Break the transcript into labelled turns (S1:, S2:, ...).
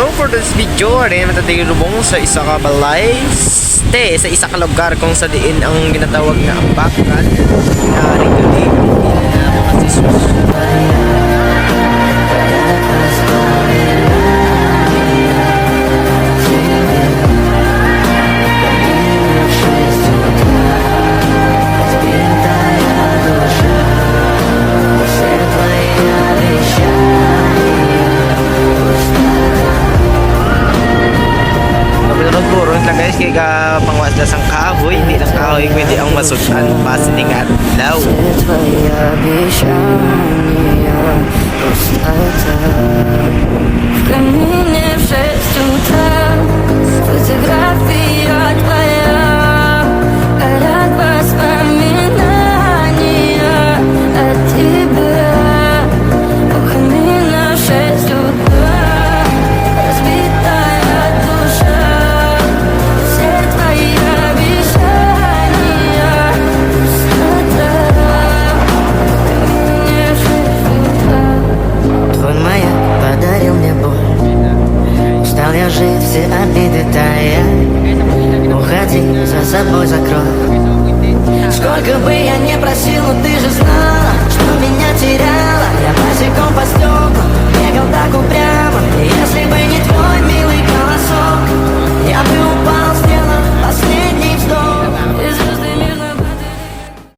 S1: So for this video, rin matatigilubong sa isa ka balay, ste, sa isa ka lugar kung sa diin ang ginatawag na ambakan na kaya ka pangwasda sang kahoy, hindi lang kahoy, kundi ang masudan, pasiningat, daw.
S2: Жить, все обиды тая. Уходи, за собой закрой. Сколько бы я не просил, но ты же знала